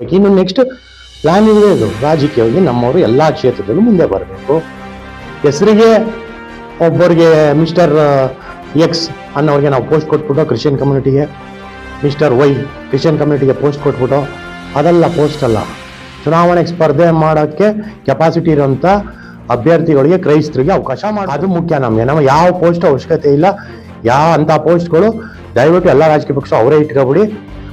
ಇನ್ನು next plan ಇದೆ ಇದು. ರಾಜಕೀಯವಾಗಿ ನಮ್ಮವರು ಎಲ್ಲ ಕ್ಷೇತ್ರದಲ್ಲೂ ಮುಂದೆ ಬರಬೇಕು. ಹೆಸರಿಗೆ ಒಬ್ಬರಿಗೆ ಮಿಸ್ಟರ್ ಎಕ್ಸ್ ಅನ್ನೋರಿಗೆ ನಾವು ಪೋಸ್ಟ್ ಕೊಟ್ಬಿಟ್ಟು ಕ್ರಿಶ್ಚಿಯನ್ ಕಮ್ಯುನಿಟಿಗೆ ಮಿಸ್ಟರ್ ವೈ ಕ್ರಿಶ್ಚಿಯನ್ ಕಮ್ಯುನಿಟಿಗೆ ಪೋಸ್ಟ್ ಕೊಟ್ಬಿಟ್ಟು, ಅದೆಲ್ಲ ಪೋಸ್ಟ್ ಅಲ್ಲ. ಚುನಾವಣೆಗೆ ಸ್ಪರ್ಧೆ ಮಾಡೋಕ್ಕೆ ಕೆಪಾಸಿಟಿ ಇರೋಂಥ ಅಭ್ಯರ್ಥಿಗಳಿಗೆ, ಕ್ರೈಸ್ತರಿಗೆ ಅವಕಾಶ ಮಾಡಿ ಅದು ಮುಖ್ಯ ನಮಗೆ. ನಮ್ಮ ಯಾವ ಪೋಸ್ಟ್ ಅವಶ್ಯಕತೆ ಇಲ್ಲ. ಯಾವ ಅಂಥ ಪೋಸ್ಟ್ಗಳು ದಯವಿಟ್ಟು ಎಲ್ಲ ರಾಜಕೀಯ ಪಕ್ಷ ಅವರೇ ಇಟ್ಕೊಬಿಡಿ.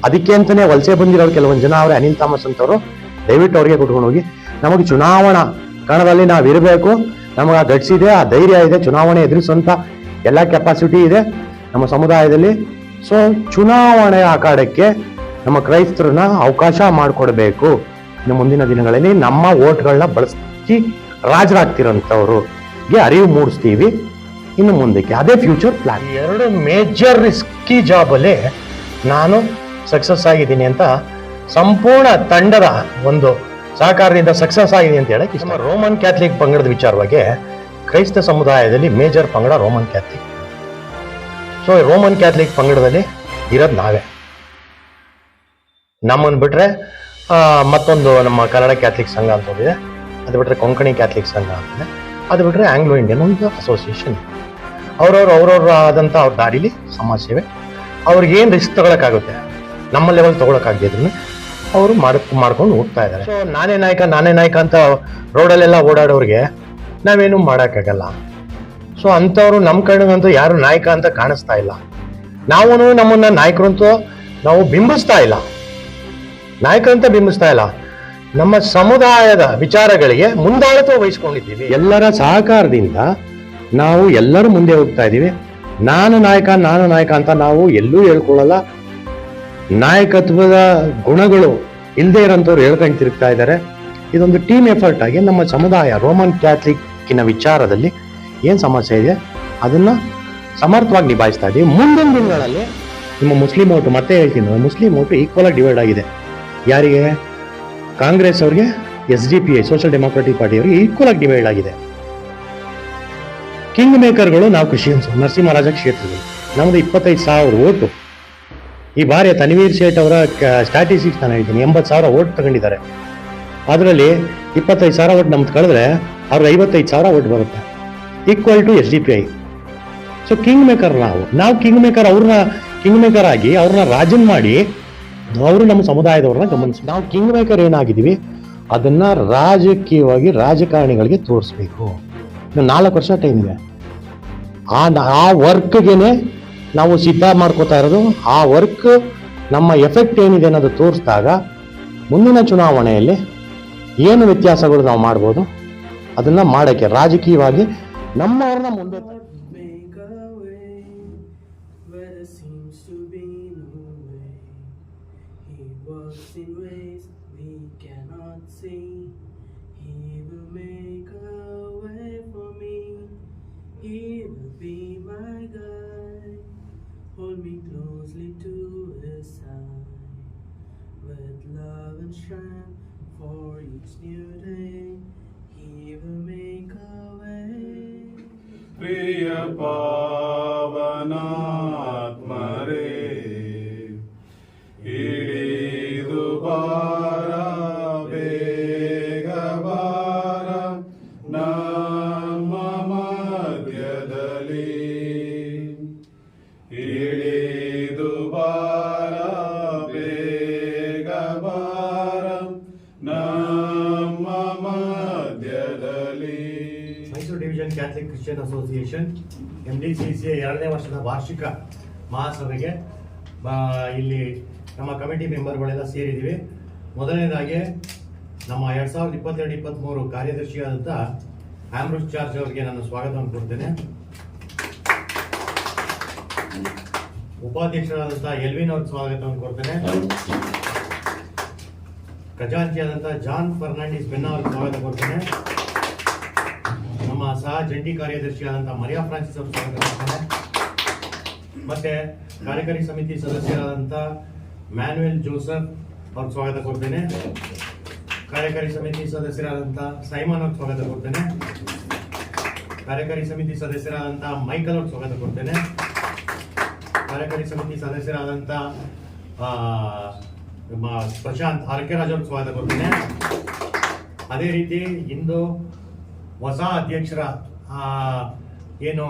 ಅದಕ್ಕೆ ಅಂತಾನೆ ವಲಸೆ ಬಂದಿರೋರು ಕೆಲವೊಂದು ಜನ ಅವರೇ ಅನಿಲ್ ಥಾಮಸ್ ಅಂತವರು, ದಯವಿಟ್ಟು ಅವ್ರಿಗೆ ಕೊಟ್ಕೊಂಡು ಹೋಗಿ. ನಮಗೆ ಚುನಾವಣಾ ಕಣದಲ್ಲಿ ನಾವು ಇರಬೇಕು. ನಮಗೆ ಆ ಘಟಿಸಿದೆ ಆ ಧೈರ್ಯ ಇದೆ, ಚುನಾವಣೆ ಎದುರಿಸುವಂತ ಎಲ್ಲ ಕೆಪಾಸಿಟಿ ಇದೆ ನಮ್ಮ ಸಮುದಾಯದಲ್ಲಿ. ಸೊ ಚುನಾವಣೆ ಆಕಾಡಕ್ಕೆ ನಮ್ಮ ಕ್ರೈಸ್ತರನ್ನ ಅವಕಾಶ ಮಾಡಿಕೊಡ್ಬೇಕು. ಇನ್ನು ಮುಂದಿನ ದಿನಗಳಲ್ಲಿ ನಮ್ಮ ಓಟ್ಗಳನ್ನ ಬಳಸಿ ರಾಜರಾಗ್ತಿರೋಂಥವ್ರಿಗೆ ಅರಿವು ಮೂಡಿಸ್ತೀವಿ. ಇನ್ನು ಮುಂದಕ್ಕೆ ಅದೇ ಫ್ಯೂಚರ್ ಪ್ಲಾನ್ ಎರಡು ಮೇಜರ್ ರಿಸ್ಕಿ ಜಾಬಲ್ಲಿ ನಾನು ಸಕ್ಸಸ್ ಆಗಿದ್ದೀನಿ ಅಂತ ಸಂಪೂರ್ಣ ತಂಡದ ಒಂದು ಸಹಕಾರದಿಂದ ಸಕ್ಸಸ್ ಆಗಿದೆ ಅಂತ ಹೇಳಕ್ಕೆ ನಮ್ಮ ರೋಮನ್ ಕ್ಯಾಥಲಿಕ್ ಪಂಗಡದ ವಿಚಾರವಾಗಿ ಕ್ರೈಸ್ತ ಸಮುದಾಯದಲ್ಲಿ ಮೇಜರ್ ಪಂಗಡ Roman Catholic so Roman Catholic ಪಂಗಡದಲ್ಲಿ ಇರೋದು ನಾವೇ. ನಮ್ಮನ್ನು ಬಿಟ್ರೆ ಮತ್ತೊಂದು ನಮ್ಮ ಕನ್ನಡ ಕ್ಯಾಥಲಿಕ್ ಸಂಘ ಅಂತ ಒಂದಿದೆ. ಅದು ಬಿಟ್ರೆ ಕೊಂಕಣಿ ಕ್ಯಾಥಲಿಕ್ ಸಂಘ ಅಂತಿದೆ ಅದು ಬಿಟ್ರೆ ಆಂಗ್ಲೋ ಇಂಡಿಯನ್ ಒಂದು ಅಸೋಸಿಯೇಷನ್ ಅವ್ರವ್ರು ಅವ್ರವ್ರ ಆದಂಥ ಅವ್ರ ದಾರಿಲಿ ಸಮಾಜ ಸೇವೆ. ಅವ್ರಿಗೆ ಏನು ರಿಸ್ಕ್ ತಗೊಳಕ್ಕಾಗುತ್ತೆ? ನಮ್ಮ ಲೆವೆಲ್ ತಗೊಳಕ್ಕಾಗದಿದ್ರು ಅವರು ಮಾಡ್, ಮಾಡ್ಕೊಂಡು ಹೋಗ್ತಾ ಇದ್ದಾರೆ. ಸೊ ನಾನೇ ನಾಯಕ ನಾನೇ ನಾಯಕ ಅಂತ ರೋಡಲ್ಲೆಲ್ಲ ಓಡಾಡೋರಿಗೆ ನಾವೇನು ಮಾಡೋಕ್ಕಾಗಲ್ಲ. ಸೊ ಅಂಥವ್ರು ನಮ್ಮ ಕಣ್ಣಿಗಂತೂ ಯಾರು ನಾಯಕ ಅಂತ ಕಾಣಿಸ್ತಾ ಇಲ್ಲ. ನಾವು ನಮ್ಮನ್ನ ನಾಯಕರು ಅಂತೂ ನಾವು ಬಿಂಬಿಸ್ತಾ ಇಲ್ಲ. ನಾಯಕರಂತ ಬಿಂಬಿಸ್ತಾ ಇಲ್ಲ. ನಮ್ಮ ಸಮುದಾಯದ ವಿಚಾರಗಳಿಗೆ ಮುಂದಾಳತ್ವ ವಹಿಸ್ಕೊಂಡಿದ್ದೀವಿ. ಎಲ್ಲರ ಸಹಕಾರದಿಂದ ನಾವು ಎಲ್ಲರೂ ಮುಂದೆ ಹೋಗ್ತಾ ಇದ್ದೀವಿ. ನಾನು ನಾಯಕ ನಾನು ನಾಯಕ ಅಂತ ನಾವು ಎಲ್ಲೂ ಹೇಳ್ಕೊಳ್ಳಲ್ಲ. ನಾಯಕತ್ವದ ಗುಣಗಳು ಇಲ್ಲದೆ ಇರೋಂಥವ್ರು ಹೇಳ್ಕೊಂಡು ತಿರುಗ್ತಾ ಇದ್ದಾರೆ. ಇದೊಂದು ಟೀಮ್ ಎಫರ್ಟ್ ಆಗಿ ನಮ್ಮ ಸಮುದಾಯ ರೋಮನ್ ಕ್ಯಾಥಲಿಕ್ಕಿನ ವಿಚಾರದಲ್ಲಿ ಏನು ಸಮಸ್ಯೆ ಇದೆ? ಅದನ್ನು ಸಮರ್ಥವಾಗಿ ನಿಭಾಯಿಸ್ತಾ ಇದ್ದೀವಿ ಮುಂದಿನ ದಿನಗಳಲ್ಲಿ ನಿಮ್ಮ ಮುಸ್ಲಿಂ ಓಟು ಮತ್ತೆ ಹೇಳ್ತೀನಿ. ಮುಸ್ಲಿಂ ಓಟು ಈಕ್ವಲ್ ಆಗಿ ಡಿವೈಡ್ ಆಗಿದೆ. ಯಾರಿಗೆ? ಕಾಂಗ್ರೆಸ್ ಅವ್ರಿಗೆ S D P I social democratic party ಅವರಿಗೆ ಈಕ್ವಲ್ ಆಗಿ ಡಿವೈಡ್ ಆಗಿದೆ. ಕಿಂಗ್ ಮೇಕರ್ಗಳು ನಾವು ಕ್ರಿಶ್ಚಿಯನ್ಸ್ ನರಸಿಂಹರಾಜ ಕ್ಷೇತ್ರದಲ್ಲಿ ನಮ್ದು ಇಪ್ಪತ್ತೈದು ಸಾವಿರ ಓಟು. ಈ ಬಾರಿ ತನ್ವೀರ್ ಸೇಠ್ ಅವರ ಸ್ಟ್ಯಾಟಿಸ್ಟಿಕ್ಸ್ ನಾನು ಹೇಳ್ತೀನಿ. ಎಂಬತ್ತು ಸಾವಿರ ಓಟ್ ತಗೊಂಡಿದ್ದಾರೆ. ಅದರಲ್ಲಿ ಇಪ್ಪತ್ತೈದು ಸಾವಿರ ಓಟ್ ನಮ್ದು ಕಳೆದ್ರೆ ಅವ್ರ ಐವತ್ತೈದು ಸಾವಿರ ಓಟ್ ಬರುತ್ತೆ. Equal to S D P I so king maker ನಾವು. ನಾವು ಕಿಂಗ್ ಮೇಕರ್ ಅವ್ರನ್ನ ಕಿಂಗ್ ಮೇಕರ್ ಆಗಿ ಅವ್ರನ್ನ ರಾಜನ್ ಮಾಡಿ ಅವರು ನಮ್ಮ ಸಮುದಾಯದವ್ರನ್ನ ಗಮನಿಸಿ ನಾವು ಕಿಂಗ್ ಮೇಕರ್ ಏನಾಗಿದ್ದೀವಿ? ಅದನ್ನ ರಾಜಕೀಯವಾಗಿ, ರಾಜಕಾರಣಿಗಳಿಗೆ ತೋರಿಸ್ಬೇಕು. ನಾಲ್ಕು ವರ್ಷ ಟೈಮ್ ಇದೆ. ಆ ಆ ವರ್ಕ್ಗೆನೆ ನಾವು ಸಿದ್ಧ ಮಾಡ್ಕೋತಾ ಇರೋದು, ಆ ವರ್ಕ್ ನಮ್ಮ ಎಫೆಕ್ಟ್ ಏನಿದೆ ಅನ್ನೋದು ತೋರಿಸಿದಾಗ ಮುಂದಿನ ಚುನಾವಣೆಯಲ್ಲಿ ಏನು ವ್ಯತ್ಯಾಸಗಳು ನಾವು ಮಾಡ್ಬೋದು, ಅದನ್ನು ಮಾಡೋಕ್ಕೆ ರಾಜಕೀಯವಾಗಿ ನಮ್ಮವ್ರನ್ನ ಮುಂದೆ for each new day. He will make a way. Be a part. Mysuru division Catholic Christian association M D C C ಎರಡನೇ ವರ್ಷದ ವಾರ್ಷಿಕ ಮಹಾಸಭೆಗೆ ಬ- ಇಲ್ಲಿ ನಮ್ಮ ಕಮಿಟಿ ಮೆಂಬರ್ಗಳೆಲ್ಲ ಸೇರಿದ್ದೀವಿ. ಮೊದಲನೇದಾಗಿ ನಮ್ಮ ಎರಡು ಸಾವಿರದ ಇಪ್ಪತ್ತೆರಡು ಇಪ್ಪತ್ತ್ಮೂರು ಕಾರ್ಯದರ್ಶಿಯಾದಂಥ ಆಮ್ರೋಸ್ ಚಾರ್ಜ್ ಅವರಿಗೆ ನಾನು ಸ್ವಾಗತವನ್ನು ಕೊಡ್ತೇನೆ. ಉಪಾಧ್ಯಕ್ಷರಾದಂಥ ಎಲ್ವಿನ್ ಅವ್ರಿಗೆ ಸ್ವಾಗತವನ್ನು ಕೊಡ್ತೇನೆ. ಖಜಾಂಚಿಯಾದಂಥ ಜಾನ್ ಫರ್ನಾಂಡಿಸ್ ಬೆನ್ನ ಅವ್ರಿಗೆ ಸ್ವಾಗತ ಕೊಡ್ತೇನೆ. ಸಹ ಜಂಟಿ ಕಾರ್ಯದರ್ಶಿಯಾದಂಥ ಮರಿಯಾ ಫ್ರಾನ್ಸಿಸ್ ಅವರು ಸ್ವಾಗತಿಸ್ತಾರೆ ಮತ್ತೆ ಕಾರ್ಯಕಾರಿ ಸಮಿತಿ ಸದಸ್ಯರಾದಂಥ ಮ್ಯಾನುಯಲ್ ಜೋಸಫ್ ಅವ್ರಿಗೆ ಸ್ವಾಗತ ಕೊಡ್ತೇನೆ. ಕಾರ್ಯಕಾರಿ ಸಮಿತಿ ಸದಸ್ಯರಾದಂಥ ಸೈಮನ್ ಅವ್ರಿಗೆ ಸ್ವಾಗತ ಕೊಡ್ತೇನೆ. ಕಾರ್ಯಕಾರಿ ಸಮಿತಿ ಸದಸ್ಯರಾದಂಥ ಮೈಕಲ್ ಅವ್ರಿಗೆ ಸ್ವಾಗತ ಕೊಡ್ತೇನೆ. ಕಾರ್ಯಕಾರಿ ಸಮಿತಿ ಸದಸ್ಯರಾದಂಥ ಪ್ರಶಾಂತ್ ಆರ್ ಕೆ ರಾಜ್ ಅವ್ರಿಗೆ ಸ್ವಾಗತ ಕೊಡ್ತೇನೆ. ಅದೇ ರೀತಿ ಇಂದು ಹೊಸ ಅಧ್ಯಕ್ಷರ ಏನು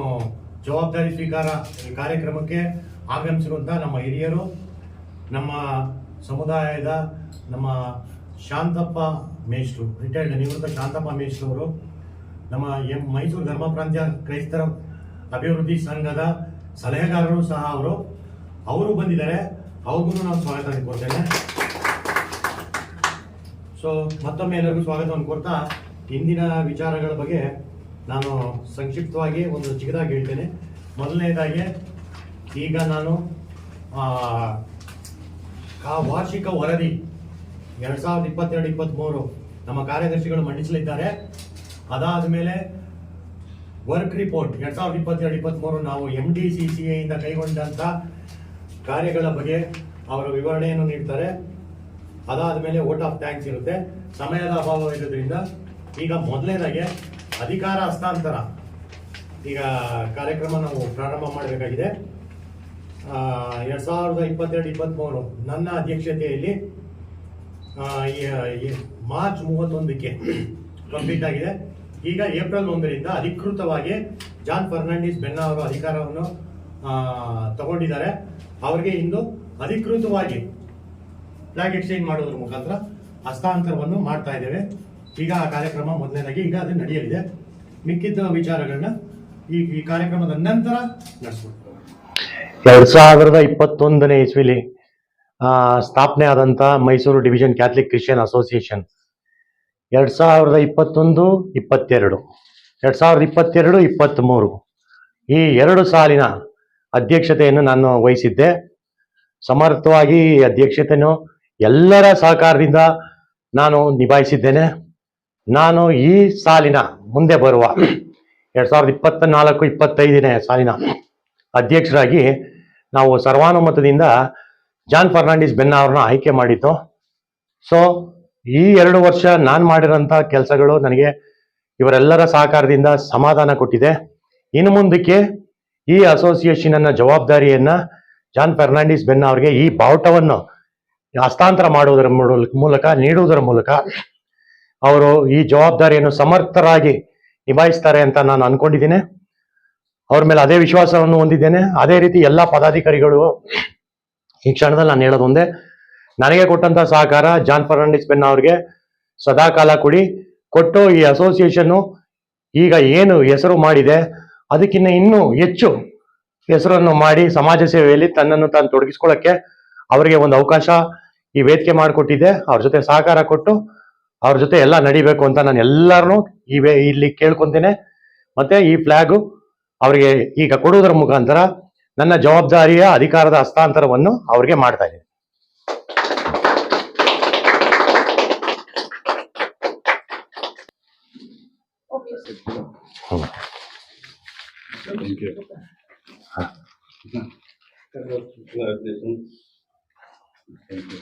ಜವಾಬ್ದಾರಿ ಸ್ವೀಕಾರ ಕಾರ್ಯಕ್ರಮಕ್ಕೆ ಆಗಮಿಸಿರುವಂಥ ನಮ್ಮ ಹಿರಿಯರು, ನಮ್ಮ ಸಮುದಾಯದ ನಮ್ಮ ಶಾಂತಪ್ಪ ಮೇಷ್ಟ್ರು ರಿಟೈರ್ಡ್ ನಿವೃತ್ತ ಶಾಂತಪ್ಪ ಮೇಷ್ಟ್ರು ಅವರು, ನಮ್ಮ ಎಂ ಮೈಸೂರು ಧರ್ಮ ಪ್ರಾಂತ್ಯ ಕ್ರೈಸ್ತರ ಅಭಿವೃದ್ಧಿ ಸಂಘದ ಸಲಹೆಗಾರರು ಸಹ ಅವರು ಅವರು ಬಂದಿದ್ದಾರೆ. ಅವ್ರಿಗೂ ನಾನು ಸ್ವಾಗತ ಕೊಡ್ತೇನೆ ಸೊ ಮತ್ತೊಮ್ಮೆ ಎಲ್ಲರಿಗೂ ಸ್ವಾಗತವನ್ನು ಕೊಡ್ತಾ ಇಂದಿನ ವಿಚಾರಗಳ ಬಗ್ಗೆ ನಾನು ಸಂಕ್ಷಿಪ್ತವಾಗಿ ಒಂದು ಚಿಕ್ಕದಾಗಿ ಹೇಳ್ತೇನೆ. ಮೊದಲನೇದಾಗಿ ಈಗ ನಾನು ಆ, ವಾರ್ಷಿಕ ವರದಿ ಎರಡು ಸಾವಿರದ ಇಪ್ಪತ್ತೆರಡು ಇಪ್ಪತ್ತ್ಮೂರು ನಮ್ಮ ಕಾರ್ಯದರ್ಶಿಗಳು ಮಂಡಿಸಲಿದ್ದಾರೆ. ಅದಾದ ಮೇಲೆ ವರ್ಕ್ ರಿಪೋರ್ಟ್ ಎರಡು ಸಾವಿರದ ಇಪ್ಪತ್ತೆರಡು ಇಪ್ಪತ್ತ್ಮೂರು ನಾವು ಎಂ ಡಿ ಸಿ ಸಿ ಇಂದ ಕೈಗೊಂಡಂಥ ಕಾರ್ಯಗಳ ಬಗ್ಗೆ ಅವರ ವಿವರಣೆಯನ್ನು ನೀಡ್ತಾರೆ. ಅದಾದ ಮೇಲೆ ವೋಟ್ ಆಫ್ ಥ್ಯಾಂಕ್ಸ್ ಇರುತ್ತೆ. ಸಮಯದ ಅಭಾವ ಇರೋದ್ರಿಂದ ಈಗ ಮೊದಲನೇದಾಗೆ ಅಧಿಕಾರ ಹಸ್ತಾಂತರ. ಈಗ ಕಾರ್ಯಕ್ರಮ ನಾವು ಪ್ರಾರಂಭ ಮಾಡಬೇಕಾಗಿದೆ. ಎರಡ್ ಸಾವಿರದ ಇಪ್ಪತ್ತೆರಡು ಇಪ್ಪತ್ತ್ಮೂರು ನನ್ನ ಅಧ್ಯಕ್ಷತೆಯಲ್ಲಿ ಮಾರ್ಚ್ ಮೂವತ್ತೊಂದಕ್ಕೆ ಕಂಪ್ಲೀಟ್ ಆಗಿದೆ. ಈಗ ಏಪ್ರಿಲ್ ಒಂದರಿಂದ ಅಧಿಕೃತವಾಗಿ ಜಾನ್ ಫರ್ನಾಂಡಿಸ್ ಬೆನ್ನ ಅವರು ಅಧಿಕಾರವನ್ನು ತಗೊಂಡಿದ್ದಾರೆ. ಅವರಿಗೆ ಇಂದು ಅಧಿಕೃತವಾಗಿ ಫ್ಲಾಗ್ ಎಕ್ಸ್ಚೇಂಜ್ ಮಾಡೋದ್ರ ಮುಖಾಂತರ ಹಸ್ತಾಂತರವನ್ನು ಮಾಡ್ತಾ ಇದ್ದೇವೆ. ಈಗ ಆ ಕಾರ್ಯಕ್ರಮ ಮೊದಲನೇದಾಗಿ ಈಗ ಅದು ನಡೆಯಲಿದೆ. ಮಿಕ್ಕಿದ್ದ ವಿಚಾರಗಳನ್ನ ಈ ಈ ಕಾರ್ಯಕ್ರಮದ ನಂತರ ನಡೆಸಬಹುದು ಎರಡ್ ಸಾವಿರದ ಇಪ್ಪತ್ತೊಂದನೇ ಇಸ್ವಿಲಿ ಸ್ಥಾಪನೆ ಆದಂತ Mysuru division Catholic Christian association. ಎರಡ್ ಸಾವಿರದ ಇಪ್ಪತ್ತೊಂದು, ಇಪ್ಪತ್ತೆರಡು. ಎರಡ್ ಸಾವಿರದ ಇಪ್ಪತ್ತೆರಡು, ಇಪ್ಪತ್ತ್ಮೂರು. ಈ ಎರಡು ಸಾಲಿನ ಅಧ್ಯಕ್ಷತೆಯನ್ನು ನಾನು ವಹಿಸಿದ್ದೆ. ಸಮರ್ಥವಾಗಿ ಅಧ್ಯಕ್ಷತೆಯನ್ನು ಎಲ್ಲರ ಸಹಕಾರದಿಂದ ನಾನು ನಿಭಾಯಿಸಿದ್ದೇನೆ. ನಾನು ಈ ಸಾಲಿನ ಮುಂದೆ ಬರುವ ಎರಡ್ ಸಾವಿರದ ಇಪ್ಪತ್ತ ನಾಲ್ಕು ಇಪ್ಪತ್ತೈದನೇ ಸಾಲಿನ ಅಧ್ಯಕ್ಷರಾಗಿ ನಾವು ಸರ್ವಾನುಮತದಿಂದ ಜಾನ್ ಫರ್ನಾಂಡಿಸ್ ಬೆನ್ನ ಅವ್ರನ್ನ ಆಯ್ಕೆ ಮಾಡಿದ್ದು. ಸೊ ಈ ಎರಡು ವರ್ಷ ನಾನು ಮಾಡಿರೋಂಥ ಕೆಲಸಗಳು ನನಗೆ ಇವರೆಲ್ಲರ ಸಹಕಾರದಿಂದ ಸಮಾಧಾನ ಕೊಟ್ಟಿದೆ. ಇನ್ನು ಮುಂದಕ್ಕೆ ಈ ಅಸೋಸಿಯೇಷನ್ ಅನ್ನ ಜವಾಬ್ದಾರಿಯನ್ನ ಜಾನ್ ಫರ್ನಾಂಡಿಸ್ ಬೆನ್ನ ಅವ್ರಿಗೆ ಈ ಬಾವುಟವನ್ನು ಹಸ್ತಾಂತರ ಮಾಡುವುದರ ಮೂಲ- ಮೂಲಕ, ನೀಡುವುದರ ಮೂಲಕ ಅವರು ಈ ಜವಾಬ್ದಾರಿಯನ್ನು ಸಮರ್ಥರಾಗಿ ನಿಭಾಯಿಸ್ತಾರೆ ಅಂತ ನಾನು ಅನ್ಕೊಂಡಿದ್ದೀನಿ. ಅವ್ರ ಮೇಲೆ ಅದೇ ವಿಶ್ವಾಸವನ್ನು ಹೊಂದಿದ್ದೇನೆ. ಅದೇ ರೀತಿ ಎಲ್ಲ ಪದಾಧಿಕಾರಿಗಳು ಈ ಕ್ಷಣದಲ್ಲಿ ನಾನು ಹೇಳೋದು ಒಂದೇ, ನನಗೆ ಕೊಟ್ಟಂತ ಸಹಕಾರ ಜಾನ್ ಫರ್ನಾಂಡಿಸ್ ಬೆನ್ನ ಅವ್ರಿಗೆ. ಸದಾ ಕಾಲ ಕೊಡಿ. ಕೊಟ್ಟು ಈ ಅಸೋಸಿಯೇಷನ್ನು ಈಗ ಏನು ಹೆಸರು ಮಾಡಿದೆ ಅದಕ್ಕಿಂತ ಇನ್ನೂ ಹೆಚ್ಚು ಹೆಸರನ್ನು ಮಾಡಿ ಸಮಾಜ ಸೇವೆಯಲ್ಲಿ ತನ್ನನ್ನು ತಾನು ತೊಡಗಿಸ್ಕೊಳ್ಳೋಕ್ಕೆ ಅವರಿಗೆ ಒಂದು ಅವಕಾಶ ಈ ವೇದಿಕೆ ಮಾಡಿಕೊಟ್ಟಿದ್ದೆ ಅವ್ರ ಜೊತೆ ಸಹಕಾರ ಕೊಟ್ಟು ಅವ್ರ ಜೊತೆ ಎಲ್ಲ ನಡಿಬೇಕು ಅಂತ ನಾನು ಎಲ್ಲರನ್ನೂ ಈ ಇಲ್ಲಿ ಕೇಳ್ಕೊಂತೇನೆ ಮತ್ತೆ ಈ ಫ್ಲಾಗು ಅವರಿಗೆ ಈಗ ಕೊಡುವುದರ ಮುಖಾಂತರ ನನ್ನ ಜವಾಬ್ದಾರಿಯ ಅಧಿಕಾರದ ಹಸ್ತಾಂತರವನ್ನು ಅವ್ರಿಗೆ ಮಾಡ್ತಾ ಇದ್ದೀನಿ. Thank you.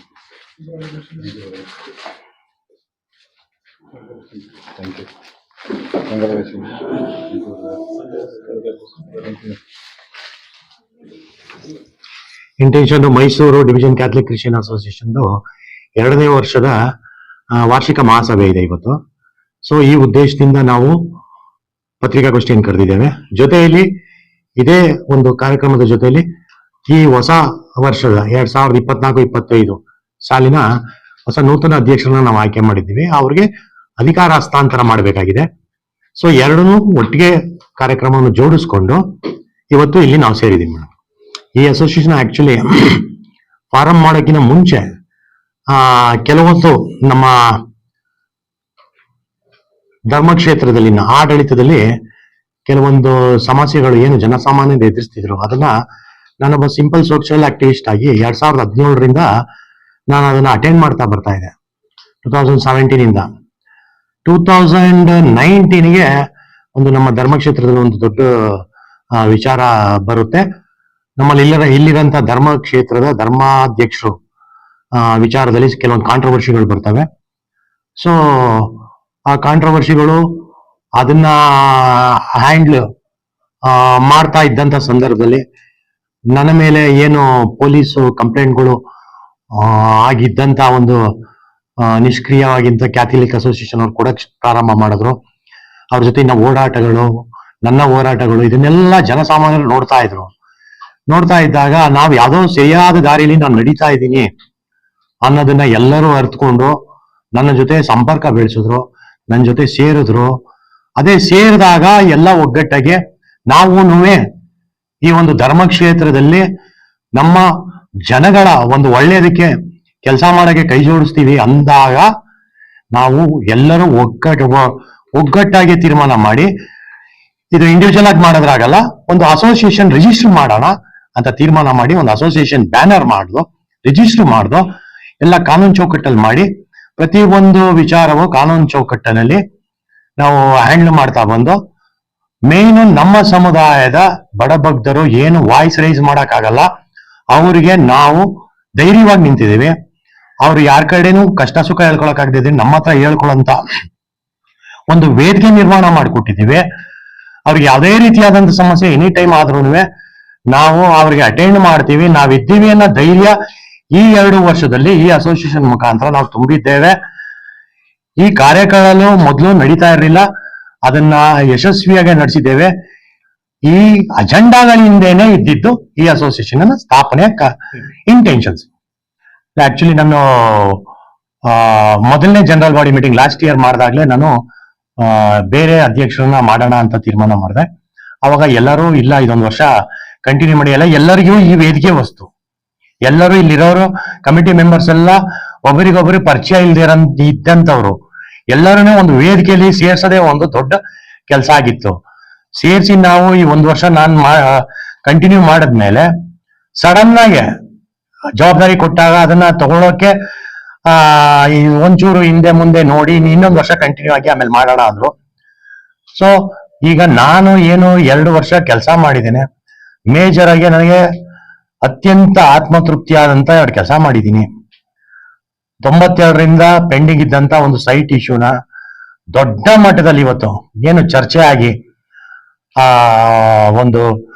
Thank you. Congratulations. Thank you. Intention Mysuru division Catholic Christian association ಎರಡನೇ ವರ್ಷದ ವಾರ್ಷಿಕ ಮಹಾಸಭೆ ಇದೆ ಇವತ್ತು ಸೊ ಈ ಉದ್ದೇಶದಿಂದ ನಾವು ಪತ್ರಿಕಾಗೋಷ್ಠಿಯನ್ನು ಕರೆದಿದ್ದೇವೆ ಜೊತೆಯಲ್ಲಿ ಇದೇ ಒಂದು ಕಾರ್ಯಕ್ರಮದ ಜೊತೆಯಲ್ಲಿ ಈ ಹೊಸ ವರ್ಷದ ಎರಡ್ ಸಾವಿರದ ಇಪ್ಪತ್ನಾಲ್ಕು, ಇಪ್ಪತ್ತೈದು ಸಾಲಿನ ಹೊಸ ನೂತನ ಅಧ್ಯಕ್ಷರನ್ನ ನಾವು ಆಯ್ಕೆ ಮಾಡಿದ್ದೀವಿ ಅವ್ರಿಗೆ ಅಧಿಕಾರ ಹಸ್ತಾಂತರ ಮಾಡಬೇಕಾಗಿದೆ. ಸೊ ಎರಡನ್ನೂ ಒಟ್ಟಿಗೆ ಕಾರ್ಯಕ್ರಮವನ್ನು ಜೋಡಿಸ್ಕೊಂಡು ಇವತ್ತು ಇಲ್ಲಿ ನಾವು ಸೇರಿದ್ದೀವಿ ಮೇಡಮ್. ಈ ಅಸೋಸಿಯೇಷನ್ ಆಕ್ಚುಲಿ ಫಾರಂ ಮಾಡೋಕ್ಕಿಂತ ಮುಂಚೆ, ಆ, ಕೆಲವೊಂದು ನಮ್ಮ ಧರ್ಮಕ್ಷೇತ್ರದಲ್ಲಿ ಆಡಳಿತದಲ್ಲಿ ಕೆಲವೊಂದು ಸಮಸ್ಯೆಗಳು ಏನು ಜನಸಾಮಾನ್ಯ ಎದುರಿಸ್ತಿದ್ರು, ಅದನ್ನ ನಾನೊಬ್ಬ ಸಿಂಪಲ್ ಸೋಷಿಯಲ್ ಆಕ್ಟಿವಿಸ್ಟ್ ಆಗಿ ಎರಡ್ ಸಾವಿರದ ಹದಿನೇಳರಿಂದ ನಾನು ಅದನ್ನ ಅಟೆಂಡ್ ಮಾಡ್ತಾ ಬರ್ತಾ ಇದ್ದೆ. ಟೂ ತೌಸಂಡ್ ಸೆವೆಂಟೀನ್ ಇಂದ. ಟೂ ತೌಸಂಡ್ ನೈನ್ಟೀನ್ಗೆ ಒಂದು ನಮ್ಮ ಧರ್ಮಕ್ಷೇತ್ರದಲ್ಲಿ ಒಂದು ದೊಡ್ಡ ವಿಚಾರ ಬರುತ್ತೆ. ನಮ್ಮಲ್ಲಿ ಇಲ್ಲಿರ ಇಲ್ಲಿರಂತ ಧರ್ಮ ಕ್ಷೇತ್ರದ ಧರ್ಮಾಧ್ಯಕ್ಷರು ವಿಚಾರದಲ್ಲಿ ಕೆಲವೊಂದು ಕಾಂಟ್ರವರ್ಸಿಗಳು ಬರ್ತವೆ. ಸೊ ಆ ಕಾಂಟ್ರವರ್ಸಿಗಳು ಅದನ್ನ ಹ್ಯಾಂಡ್ಲ್ ಮಾಡ್ತಾ ಇದ್ದಂತ ಸಂದರ್ಭದಲ್ಲಿ ನನ್ನ ಮೇಲೆ ಏನು ಪೊಲೀಸು ಕಂಪ್ಲೇಂಟ್ಗಳು ಆಗಿದ್ದಂತ ಒಂದು ನಿಷ್ಕ್ರಿಯವಾಗಿದ್ದ ಕ್ಯಾಥಲಿಕ್ ಅಸೋಸಿಯೇಷನ್ ಅವ್ರು ಕೂಡ ಪ್ರಾರಂಭ ಮಾಡಿದ್ರು. ಅವ್ರ ಜೊತೆ ಓಡಾಟಗಳು, ನನ್ನ ಹೋರಾಟಗಳು, ಇದನ್ನೆಲ್ಲ ಜನಸಾಮಾನ್ಯರು ನೋಡ್ತಾ ಇದ್ರು. ನೋಡ್ತಾ ಇದ್ದಾಗ ನಾವು ಯಾವ್ದೋ ಸರಿಯಾದ ದಾರಿಯಲ್ಲಿ ನಾನು ನಡೀತಾ ಇದ್ದೀನಿ ಅನ್ನೋದನ್ನ ಎಲ್ಲರೂ ಅರ್ಥಕೊಂಡು ನನ್ನ ಜೊತೆ ಸಂಪರ್ಕ ಬೆಳೆಸಿದ್ರು ನನ್ನ ಜೊತೆ ಸೇರಿದ್ರು. ಅದೇ ಸೇರಿದಾಗ ಎಲ್ಲ ಒಗ್ಗಟ್ಟಾಗಿ ನಾವು ಈ ಒಂದು ಧರ್ಮಕ್ಷೇತ್ರದಲ್ಲಿ ನಮ್ಮ ಜನಗಳ ಒಂದು ಒಳ್ಳೆಯದಕ್ಕೆ ಕೆಲಸ ಮಾಡೋಕ್ಕೆ ಕೈ ಜೋಡಿಸ್ತೀವಿ ಅಂದಾಗ ನಾವು ಎಲ್ಲರೂ ಒಗ್ಗಟ್ಟು ಒಗ್ಗಟ್ಟಾಗಿ ತೀರ್ಮಾನ ಮಾಡಿ ಇದು ಇಂಡಿವಿಜುವಲ್ ಆಗಿ ಮಾಡೋದ್ರಾಗಲ್ಲ ಒಂದು ಅಸೋಸಿಯೇಷನ್ ರಿಜಿಸ್ಟರ್ ಮಾಡೋಣ ಅಂತ ತೀರ್ಮಾನ ಮಾಡಿ, ಒಂದು ಅಸೋಸಿಯೇಷನ್ ಬ್ಯಾನರ್ ಮಾಡ್ದು ರಿಜಿಸ್ಟರ್ ಮಾಡ್ದು, ಎಲ್ಲ ಕಾನೂನು ಚೌಕಟ್ಟಲ್ಲಿ ಮಾಡಿ ಪ್ರತಿ ಒಂದು ವಿಚಾರವು ಕಾನೂನು ಚೌಕಟ್ಟಿನಲ್ಲಿ ನಾವು ಹ್ಯಾಂಡಲ್ ಮಾಡ್ತಾ ಬಂದು ಮೇನ್ ನಮ್ಮ ಸಮುದಾಯದ ಬಡಭಕ್ತರು ಏನು ವಾಯ್ಸ್ ರೈಸ್ ಮಾಡೋಕ್ಕಾಗಲ್ಲ, ಅವರಿಗೆ ನಾವು ಧೈರ್ಯವಾಗಿ ನಿಂತಿದ್ದೀವಿ. ಅವ್ರು ಯಾರ ಕಡೆನೂ ಕಷ್ಟ ಸುಖ ಹೇಳ್ಕೊಳಕ್ಕಾಗದಿದ್ರೆ ನಮ್ಮ ಹತ್ರ ಹೇಳ್ಕೊಳಂತ ಒಂದು ವೇದಿಕೆ ನಿರ್ಮಾಣ ಮಾಡಿಕೊಟ್ಟಿದ್ದೀವಿ. ಅವ್ರಿಗೆ ಯಾವುದೇ ರೀತಿಯಾದಂತ ಸಮಸ್ಯೆ ಎನಿ ಟೈಮ್ ಆದ್ರೂ ನಾವು ಅವ್ರಿಗೆ ಅಟೆಂಡ್ ಮಾಡ್ತೀವಿ. ನಾವಿದ್ದೀವಿ ಅನ್ನೋ ಧೈರ್ಯ ಈ ಎರಡು ವರ್ಷದಲ್ಲಿ ಈ ಅಸೋಸಿಯೇಷನ್ ಮುಖಾಂತರ ನಾವು ತುಂಬಿದ್ದೇವೆ. ಈ ಕಾರ್ಯಗಳು ಮೊದಲು ನಡೀತಾ ಇರಲಿಲ್ಲ. ಅದನ್ನ ಯಶಸ್ವಿಯಾಗಿ ನಡೆಸಿದ್ದೇವೆ. ಈ ಅಜೆಂಡಾಗಳಿಂದೇನೆ ಇದ್ದಿದ್ದು ಈ ಅಸೋಸಿಯೇಷನ್ ಸ್ಥಾಪನೆ ಇಂಟೆನ್ಷನ್ಸ್ ಆಕ್ಚುಲಿ ನಾನು ಮೊದಲನೇ general body meeting last year ಮಾಡಿದಾಗ್ಲೇ ನಾನು ಬೇರೆ ಅಧ್ಯಕ್ಷರನ್ನ ಮಾಡೋಣ ಅಂತ ತೀರ್ಮಾನ ಮಾಡಿದೆ. ಅವಾಗ ಎಲ್ಲರೂ, ಇಲ್ಲ, ಇದೊಂದು ವರ್ಷ ಕಂಟಿನ್ಯೂ ಮಾಡಿ, ಎಲ್ಲ, ಎಲ್ಲರಿಗೂ ಈ ವೇದಿಕೆ ವಸ್ತು. ಎಲ್ಲರೂ ಇಲ್ಲಿರೋರು ಕಮಿಟಿ ಮೆಂಬರ್ಸ್ ಎಲ್ಲ ಒಬ್ಬರಿಗೊಬ್ಬರು ಪರಿಚಯ ಇಲ್ದಿರ ಇದ್ದಂಥವ್ರು. ಎಲ್ಲರನ್ನೂ ಒಂದು ವೇದಿಕೆಯಲ್ಲಿ ಸೇರ್ಸೋದೇ ಒಂದು ದೊಡ್ಡ ಕೆಲಸ ಆಗಿತ್ತು. ಸೇರಿಸಿ ನಾವು ಈ ಒಂದು ವರ್ಷ ನಾನು ಕಂಟಿನ್ಯೂ ಮಾಡಿದ್ಮೇಲೆ ಸಡನ್ ಆಗಿ ಜವಾಬ್ದಾರಿ ಕೊಟ್ಟಾಗ ಅದನ್ನ ತಗೊಳ್ಳೋಕೆ, ಆ ಒಂಚೂರು ಹಿಂದೆ ಮುಂದೆ ನೋಡಿ ಇನ್ನು ಇನ್ನೊಂದು ವರ್ಷ ಕಂಟಿನ್ಯೂ ಆಗಿ ಆಮೇಲೆ ಮಾಡೋಣ ಅಂದ್ರು. ಸೊ ಈಗ ನಾನು ಏನು ಎರಡು ವರ್ಷ ಕೆಲಸ ಮಾಡಿದ್ದೇನೆ. ಮೇಜರ್ ಆಗಿ ನನಗೆ ಅತ್ಯಂತ ಆತ್ಮತೃಪ್ತಿಯಾದಂತ ಎರಡು ಕೆಲಸ ಮಾಡಿದ್ದೀನಿ. ತೊಂಬತ್ತೆರಡರಿಂದ ಪೆಂಡಿಂಗ್ ಇದ್ದಂತ ಒಂದು ಸೈಟ್ ಇಶ್ಯೂನ ದೊಡ್ಡ ಮಟ್ಟದಲ್ಲಿ ಇವತ್ತು ಏನು ಚರ್ಚೆ ಆಗಿ, ಆ, ಒಂದು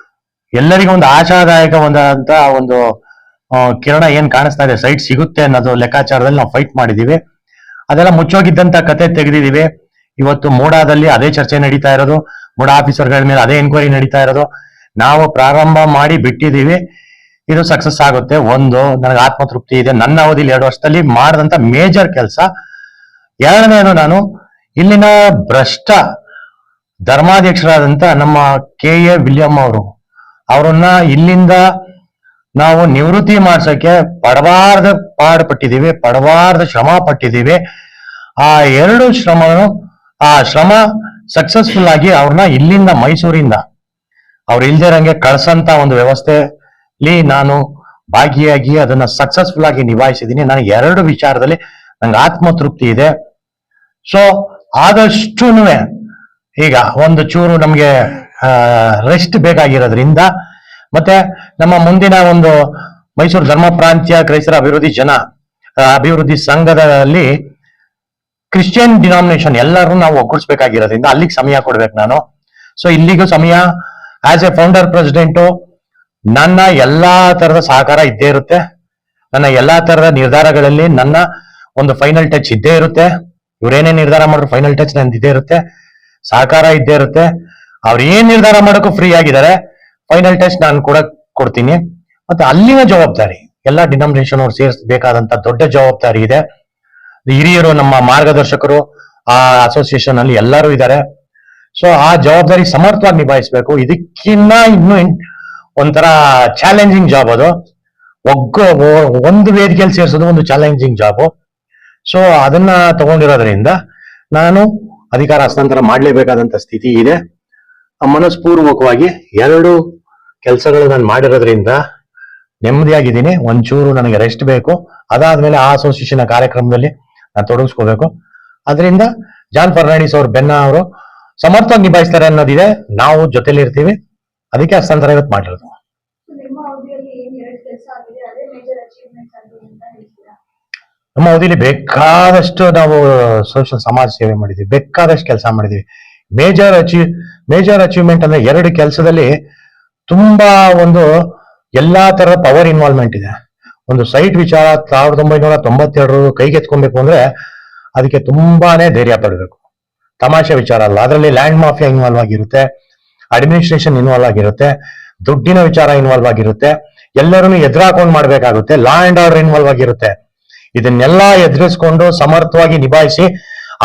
ಎಲ್ಲರಿಗೂ ಒಂದು ಆಶಾದಾಯಕ ಒಂದಾದಂತ ಒಂದು ಕಿರಣ ಏನ್ ಕಾಣಿಸ್ತಾ ಇದೆ? ಸೈಟ್ ಸಿಗುತ್ತೆ ಅನ್ನೋದು ಲೆಕ್ಕಾಚಾರದಲ್ಲಿ ನಾವು ಫೈಟ್ ಮಾಡಿದೀವಿ. ಅದೆಲ್ಲ ಮುಚ್ಚೋಗಿದ್ದಂತ ಕತೆ ತೆಗೆದಿದೀವಿ. ಇವತ್ತು ಮೋಡಾದಲ್ಲಿ ಅದೇ ಚರ್ಚೆ ನಡೀತಾ ಇರೋದು. ಮೋಡ ಆಫೀಸರ್ಗಳ ಮೇಲೆ ಅದೇ ಎನ್ಕ್ವೈರಿ ನಡೀತಾ ಇರೋದು. ನಾವು ಪ್ರಾರಂಭ ಮಾಡಿ ಬಿಟ್ಟಿದೀವಿ. ಇದು ಸಕ್ಸಸ್ ಆಗುತ್ತೆ. ಒಂದು, ನನಗೆ ಆತ್ಮತೃಪ್ತಿ ಇದೆ. ನನ್ನ ಅವಧಿಲಿ ಎರಡು ವರ್ಷದಲ್ಲಿ ಮಾಡಿದಂತ ಮೇಜರ್ ಕೆಲಸ. ಎರಡನೇದು ನಾನು ಇಲ್ಲಿನ ಭ್ರಷ್ಟ ಧರ್ಮಾಧ್ಯಕ್ಷರಾದಂತ ನಮ್ಮ ಕೆ ಎ ವಿಲಿಯಂ ಅವರು. ಅವರನ್ನ ಇಲ್ಲಿಂದ ನಾವು ನಿವೃತ್ತಿ ಮಾಡ್ಸಕ್ಕೆ ಪಡಬಾರ್ದ ಪಾಡು ಪಟ್ಟಿದೀವಿ ಪಡಬಾರ್ದ ಶ್ರಮ ಪಟ್ಟಿದೀವಿ ಆ ಎರಡು ಶ್ರಮನು, ಆ ಶ್ರಮ ಸಕ್ಸಸ್ಫುಲ್ ಆಗಿ ಅವ್ರನ್ನ ಇಲ್ಲಿಂದ ಮೈಸೂರಿಂದ, ಅವ್ರು ಇಲ್ದಿರಂಗೆ ಕಳ್ಸಂತ ಒಂದು ವ್ಯವಸ್ಥೆಲಿ ನಾನು ಭಾಗಿಯಾಗಿ ಅದನ್ನ ಸಕ್ಸಸ್ಫುಲ್ ಆಗಿ ನಿಭಾಯಿಸಿದ್ದೀನಿ. ನನಗೆ ಎರಡು ವಿಚಾರದಲ್ಲಿ ನಂಗೆ ಆತ್ಮತೃಪ್ತಿ ಇದೆ. ಸೊ ಆದಷ್ಟು ಈಗ ಒಂದು ಚೂರು ನಮಗೆ ರೆಸ್ಟ್ ಬೇಕಾಗಿರೋದ್ರಿಂದ, ಮತ್ತೆ ನಮ್ಮ ಮುಂದಿನ ಒಂದು ಮೈಸೂರು ಧರ್ಮ ಪ್ರಾಂತ್ಯ ಕ್ರೈಸ್ತರ ಅಭಿವೃದ್ಧಿ ಜನ ಅಭಿವೃದ್ಧಿ ಸಂಘದಲ್ಲಿ ಕ್ರಿಶ್ಚಿಯನ್ ಡಿನಾಮಿನೇಷನ್ ಎಲ್ಲರೂ ನಾವು ಒಗ್ಗೂಡಿಸ್ಬೇಕಾಗಿರೋದ್ರಿಂದ ಅಲ್ಲಿಗೆ ಸಮಯ ಕೊಡ್ಬೇಕು ನಾನು. ಸೊ ಇಲ್ಲಿಗೂ ಸಮಯ. ಆಸ್ ಎ ಫೌಂಡರ್ ಪ್ರೆಸಿಡೆಂಟು ನನ್ನ ಎಲ್ಲಾ ತರದ ಸಹಕಾರ ಇದ್ದೇ ಇರುತ್ತೆ. ನನ್ನ ಎಲ್ಲಾ ತರದ ನಿರ್ಧಾರಗಳಲ್ಲಿ ನನ್ನ ಒಂದು ಫೈನಲ್ ಟಚ್ ಇದ್ದೇ ಇರುತ್ತೆ. ಇವ್ರೇನೇ ನಿರ್ಧಾರ ಮಾಡಿದ್ರು ಫೈನಲ್ ಟಚ್ ನಂದು ಇದ್ದೇ ಇರುತ್ತೆ. ಸಹಕಾರ ಇದ್ದೇ ಇರುತ್ತೆ. ಅವ್ರು ಏನ್ ನಿರ್ಧಾರ ಮಾಡೋಕ್ಕೂ ಫ್ರೀ ಆಗಿದ್ದಾರೆ ಫೈನಲ್ ಟಚ್ ನಾನು ಕೂಡ ಕೊಡ್ತೀನಿ. ಮತ್ತೆ ಅಲ್ಲಿನ ಜವಾಬ್ದಾರಿ, ಎಲ್ಲಾ ಡಿನಾಮಿನೇಷನ್ ಅವ್ರು ಸೇರಿಸಬೇಕಾದಂತ ದೊಡ್ಡ ಜವಾಬ್ದಾರಿ ಇದೆ. ಹಿರಿಯರು, ನಮ್ಮ ಮಾರ್ಗದರ್ಶಕರು, ಆ ಅಸೋಸಿಯೇಷನ್ ಅಲ್ಲಿ ಎಲ್ಲರೂ ಇದ್ದಾರೆ. ಸೊ ಆ ಜವಾಬ್ದಾರಿ ಸಮರ್ಥವಾಗಿ ನಿಭಾಯಿಸಬೇಕು. ಇದಕ್ಕಿನ್ನ ಇನ್ನು ಇನ್- ಒಂಥರ ಚಾಲೆಂಜಿಂಗ್ ಜಾಬ್ ಅದು. ಒಗ್ಗ ಒಂದು ವೇದಿಕೆಯಲ್ಲಿ ಸೇರಿಸೋದು ಒಂದು ಚಾಲೆಂಜಿಂಗ್ ಜಾಬ್ ಸೊ ಅದನ್ನ ತಗೊಂಡಿರೋದ್ರಿಂದ ನಾನು ಅಧಿಕಾರ ಹಸ್ತಾಂತರ ಮಾಡಲೇಬೇಕಾದಂತ ಸ್ಥಿತಿ ಇದೆ. ಮನಸ್ಪೂರ್ವಕವಾಗಿ ಎರಡು ಕೆಲಸಗಳು ನಾನು ಮಾಡಿರೋದ್ರಿಂದ ನೆಮ್ಮದಿಯಾಗಿದ್ದೀನಿ. ಒಂಚೂರು ನನಗೆ ರೆಸ್ಟ್ ಬೇಕು. ಅದಾದ್ಮೇಲೆ ಆ ಅಸೋಸಿಯೇಷನ್ ಕಾರ್ಯಕ್ರಮದಲ್ಲಿ ನಾನು ತೊಡಗಿಸ್ಕೋಬೇಕು. ಅದರಿಂದ ಜಾನ್ ಫರ್ನಾಂಡಿಸ್ ಅವ್ರ ಬೆನ್ನ ಅವರು ಸಮರ್ಥವಾಗಿ ನಿಭಾಯಿಸ್ತಾರೆ ಅನ್ನೋದಿದೆ. ನಾವು ಜೊತೆಲಿ ಇರ್ತೀವಿ ಅದಕ್ಕೆ ಹಸ್ತಾಂತರ ಇವತ್ತು ಮಾಡಿರೋದು. ನಮ್ಮ ಅವಧಿಯಲ್ಲಿ ಬೇಕಾದಷ್ಟು ನಾವು ಸೋಷಿಯಲ್ ಸಮಾಜ ಸೇವೆ ಮಾಡಿದ್ವಿ. ಬೇಕಾದಷ್ಟು ಕೆಲಸ ಮಾಡಿದ್ವಿ. ಮೇಜರ್ ಅಚೀವ್ ಮೇಜರ್ ಅಚೀವ್ಮೆಂಟ್ ಅಂದ್ರೆ ಎರಡು ಕೆಲಸದಲ್ಲಿ ತುಂಬಾ ಒಂದು ಎಲ್ಲಾ ತರ ಪವರ್ ಇನ್ವಾಲ್ವ್ಮೆಂಟ್ ಇದೆ. ಒಂದು ಸೈಟ್ ವಿಚಾರ ಸಾವಿರದ ಒಂಬೈನೂರ ತೊಂಬತ್ತೆರಡು ಕೈಗೆತ್ಕೊಬೇಕು ಅಂದ್ರೆ ಅದಕ್ಕೆ ತುಂಬಾನೇ ಧೈರ್ಯ ಪಡಬೇಕು. ತಮಾಷೆ ವಿಚಾರ ಅಲ್ಲ, ಅದರಲ್ಲಿ ಲ್ಯಾಂಡ್ ಮಾಫಿಯಾ ಇನ್ವಾಲ್ವ್ ಆಗಿರುತ್ತೆ ಅಡ್ಮಿನಿಸ್ಟ್ರೇಷನ್ ಇನ್ವಾಲ್ವ್ ಆಗಿರುತ್ತೆ, ದುಡ್ಡಿನ ವಿಚಾರ ಇನ್ವಾಲ್ವ್ ಆಗಿರುತ್ತೆ ಎಲ್ಲರೂ ಎದುರಾಕೊಂಡು ಮಾಡ್ಬೇಕಾಗುತ್ತೆ ಲಾ ಅಂಡ್ ಆರ್ಡರ್ ಇನ್ವಾಲ್ವ್ ಆಗಿರುತ್ತೆ. ಇದನ್ನೆಲ್ಲ ಎದುರಿಸ್ಕೊಂಡು ಸಮರ್ಥವಾಗಿ ನಿಭಾಯಿಸಿ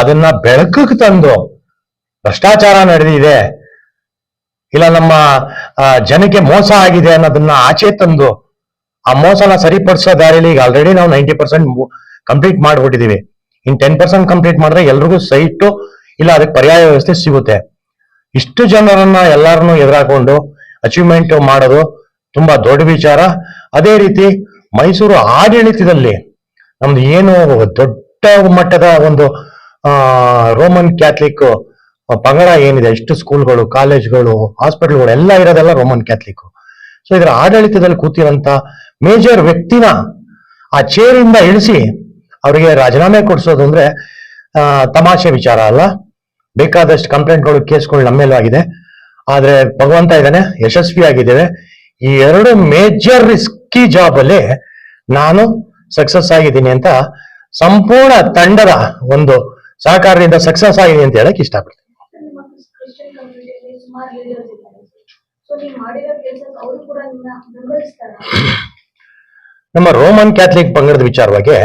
ಅದನ್ನ ಬೆಳಕಕ್ಕೆ ತಂದು ಭ್ರಷ್ಟಾಚಾರ ನಡೆದಿದೆ. ಇಲ್ಲ, ನಮ್ಮ ಜನಕ್ಕೆ ಮೋಸ ಆಗಿದೆ ಅನ್ನೋದನ್ನ ಆಚೆ ತಂದು ಆ ಮೋಸನ ಸರಿಪಡಿಸೋ ದಾರಿಲಿ ಈಗ ಆಲ್ರೆಡಿ ನಾವು ನೈಂಟಿ ಪರ್ಸೆಂಟ್ ಕಂಪ್ಲೀಟ್ ಮಾಡ್ಬಿಟ್ಟಿದೀವಿ. ಇನ್ ಟೆನ್ ಪರ್ಸೆಂಟ್ ಕಂಪ್ಲೀಟ್ ಮಾಡಿದ್ರೆ ಎಲ್ರಿಗೂ ಸೈಟು, ಇಲ್ಲ, ಅದಕ್ಕೆ ಪರ್ಯಾಯ ವ್ಯವಸ್ಥೆ ಸಿಗುತ್ತೆ. ಇಷ್ಟು ಜನರನ್ನ ಎಲ್ಲರನ್ನು ಎದುರಾಕೊಂಡು ಅಚೀವ್ಮೆಂಟ್ ಮಾಡೋದು ತುಂಬಾ ದೊಡ್ಡ ವಿಚಾರ. ಅದೇ ರೀತಿ ಮೈಸೂರು ಆಡಳಿತದಲ್ಲಿ ನಮ್ದು ಏನು ದೊಡ್ಡ ಮಟ್ಟದ ಒಂದು ರೋಮನ್ ಕ್ಯಾಥಲಿಕ್ ಪಂಗಡ ಏನಿದೆ, ಎಷ್ಟು ಸ್ಕೂಲ್ಗಳು, ಕಾಲೇಜ್ಗಳು, ಹಾಸ್ಪಿಟಲ್ಗಳು, ಎಲ್ಲ ಇರೋದೆಲ್ಲ ರೋಮನ್ ಕ್ಯಾಥಲಿಕ್ ಸೊ ಇದರ ಆಡಳಿತದಲ್ಲಿ ಕೂತಿರೋಂಥ ಮೇಜರ್ ವ್ಯಕ್ತಿನ ಆ ಚೇರಿಂದ ಇಳಿಸಿ ಅವರಿಗೆ ರಾಜೀನಾಮೆ ಕೊಡಿಸೋದು ಅಂದ್ರೆ ತಮಾಷೆ ವಿಚಾರ ಅಲ್ಲ. ಬೇಕಾದಷ್ಟು ಕಂಪ್ಲೇಂಟ್ಗಳು ಕೇಸ್ಗಳು ನಮ್ಮೇಲೂ ಆಗಿದೆ. ಆದ್ರೆ ಭಗವಂತ ಇದ್ದಾನೆ ಯಶಸ್ವಿಯಾಗಿದ್ದೇವೆ ಈ ಎರಡು ಮೇಜರ್ ರಿಸ್ಕಿ ಜಾಬ್ ಅಲ್ಲಿ ನಾನು ಸಕ್ಸಸ್ ಆಗಿದ್ದೀನಿ ಅಂತ ಸಂಪೂರ್ಣ ತಂಡದ ಒಂದು ಸಹಕಾರದಿಂದ ಸಕ್ಸಸ್ ಆಗಿದೆ ಅಂತ ಹೇಳಕ್ ಇಷ್ಟಪಡ್ತೀನಿ. ಸುಮಾರು ಲೀಡರ್ಸ್ ಇದ್ದಾರೆ. ಸೊ ನೀವು ಕೂಡ ನಿಮ್ಮ ಬೆಂಬಲಿಸ್ತಾರೆ. ನಮ್ಮ ರೋಮನ್ ಕ್ಯಾಥಲಿಕ್ ಪಂಗಡದ ವಿಚಾರವಾಗಿ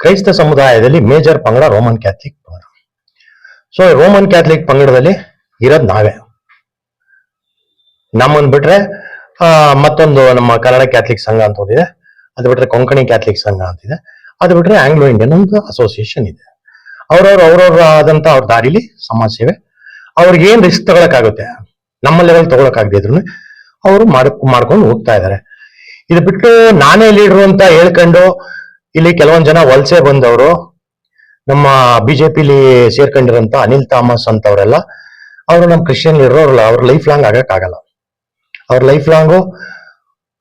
ಕ್ರೈಸ್ತ ಸಮುದಾಯದಲ್ಲಿ ಮೇಜರ್ ಪಂಗಡ ರೋಮನ್ ಕ್ಯಾಥಲಿಕ್ ಪಂಗಡ. ಸೊ ರೋಮನ್ ಕ್ಯಾಥಲಿಕ್ ಪಂಗಡದಲ್ಲಿ ಇರೋದ್ ನಾವೇ. ನಮ್ಮನ್ ಬಿಟ್ರೆ ಮತ್ತೊಂದು ನಮ್ಮ ಕನ್ನಡ ಕ್ಯಾಥಲಿಕ್ ಸಂಘ ಅಂತ ಒಂದಿದೆ. ಅದು ಬಿಟ್ರೆ ಕೊಂಕಣಿ ಕ್ಯಾಥಲಿಕ್ ಸಂಘ ಅಂತಿದೆ ಅದು ಬಿಟ್ರೆ ಆಂಗ್ಲೋ ಇಂಡಿಯನ್ ಒಂದು ಅಸೋಸಿಯೇಷನ್ ಇದೆ. ಅವ್ರವ್ರ ಅವ್ರವ್ರ ಆದಂತ ಅವ್ರ ದಾರಿಲಿ ಸಮಾಜ ಸೇವೆ. ಅವ್ರಿಗೆ ಏನ್ ರಿಸ್ಕ್ ತಗೊಳಕ್ಕಾಗುತ್ತೆ? ನಮ್ಮ ಲೆವೆಲ್ ತಗೊಳಕಾಗದಿದ್ರು ಅವರು ಮಾಡ್, ಮಾಡ್ಕೊಂಡು ಹೋಗ್ತಾ ಇದ್ದಾರೆ ಇದು ಬಿಟ್ಟು ನಾನೇ ಲೀಡ್ರು ಅಂತ ಹೇಳ್ಕೊಂಡು ಇಲ್ಲಿ ಕೆಲವೊಂದ್ ಜನ ವಲಸೆ ಬಂದವರು, ನಮ್ಮ ಬಿಜೆಪಿಲಿ ಸೇರ್ಕೊಂಡಿರೋಂತ ಅನಿಲ್ ತಾಮಸ್ ಅಂತವರೆಲ್ಲ, ಅವರು ನಮ್ಮ ಕ್ರಿಶ್ಚಿಯನ್ ಲೀಡರ್ ಅವ್ರ ಅವ್ರ ಲೈಫ್ ಲಾಂಗ್ ಆಗಕ್ ಆಗಲ್ಲ ಅವ್ರ ಲೈಫ್ ಲಾಂಗು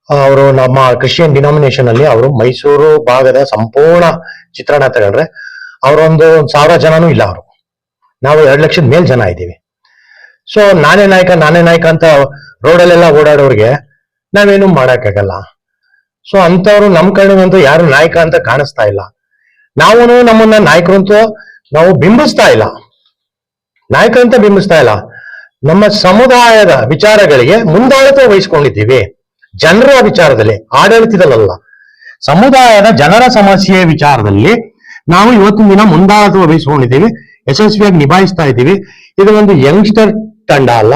ಅವರು ನಮ್ಮ ಕ್ರಿಶ್ಚಿಯನ್ ಡಿನಾಮಿನೇಷನ್ ಅಲ್ಲಿ ಅವರು ಮೈಸೂರು ಭಾಗದ ಸಂಪೂರ್ಣ ಚಿತ್ರಣ ತಗೊಂಡ್ರೆ, ಅವರೊಂದು ಸಾವಿರ ಜನನೂ ಇಲ್ಲ ಅವರು. ನಾವು ಎರಡು ಲಕ್ಷದ ಮೇಲ್ ಜನ ಇದ್ದೀವಿ. ಸೊ ನಾನೇ ನಾಯಕ ನಾನೇ ನಾಯಕ ಅಂತ ರೋಡಲ್ಲೆಲ್ಲ ಓಡಾಡೋರಿಗೆ ನಾವೇನು ಮಾಡಕ್ಕಾಗಲ್ಲ. ಸೊ ಅಂತವ್ರು ನಮ್ ಕಣ್ಣಿಗಂತೂ ಯಾರು ನಾಯಕ ಅಂತ ಕಾಣಿಸ್ತಾ ಇಲ್ಲ. ನಾವು ನಮ್ಮನ್ನ ನಾಯಕರು ಅಂತೂ ನಾವು ಬಿಂಬಿಸ್ತಾ ಇಲ್ಲ. ನಾಯಕ ಅಂತ ಬಿಂಬಿಸ್ತಾ ಇಲ್ಲ. ನಮ್ಮ ಸಮುದಾಯದ ವಿಚಾರಗಳಿಗೆ ಮುಂದಾಳತ್ವ ವಹಿಸ್ಕೊಂಡಿದ್ದೀವಿ. ಜನರ ವಿಚಾರದಲ್ಲಿ ಆಡಳಿತದಲ್ಲ ಸಮುದಾಯದ ಜನರ ಸಮಸ್ಯೆ ವಿಚಾರದಲ್ಲಿ ನಾವು ಇವತ್ತಿನ ದಿನ ಮುಂದಾಳತ್ವ ವಹಿಸ್ಕೊಂಡಿದ್ದೀವಿ. ಯಶಸ್ವಿಯಾಗಿ ನಿಭಾಯಿಸ್ತಾ ಇದ್ದೀವಿ. ಇದು ಒಂದು ಯಂಗ್ಸ್ಟರ್ ತಂಡ ಅಲ್ಲ